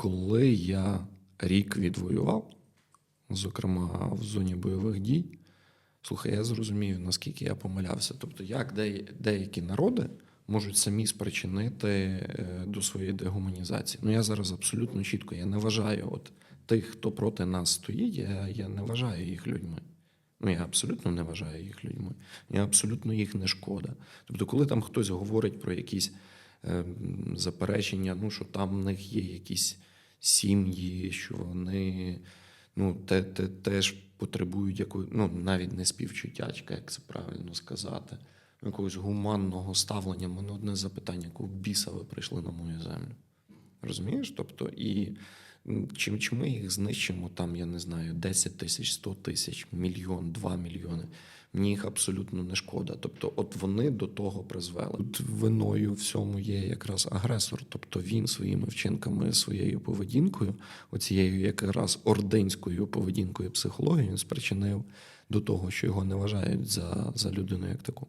Коли я рік відвоював, зокрема в зоні бойових дій, слухай, я зрозумію, наскільки я помилявся. Тобто, як деякі народи можуть самі спричинити е, до своєї дегуманізації. Ну я зараз абсолютно чітко я не вважаю от тих, хто проти нас стоїть, я, я не вважаю їх людьми. Ну, я абсолютно не вважаю їх людьми. Я абсолютно їх не шкода. Тобто, коли там хтось говорить про якісь е, заперечення, ну що там в них є якісь сім'ї, що вони ну, те, те, теж потребують якої, ну, навіть не співчуттячка, як це правильно сказати, якогось гуманного ставлення. Мене одне запитання, якого біса ви прийшли на мою землю? Розумієш? Тобто, і м, чи, ми їх знищимо там, я не знаю, 10 тисяч, 100 тисяч, мільйон, 2 мільйони. Мені їх абсолютно не шкода. Тобто, от вони до того призвели. Тут виною всьому є якраз агресор. Тобто він своїми вчинками, своєю поведінкою, оцією якраз ординською поведінкою психологією, він спричинив до того, що його не вважають за, за людину як таку.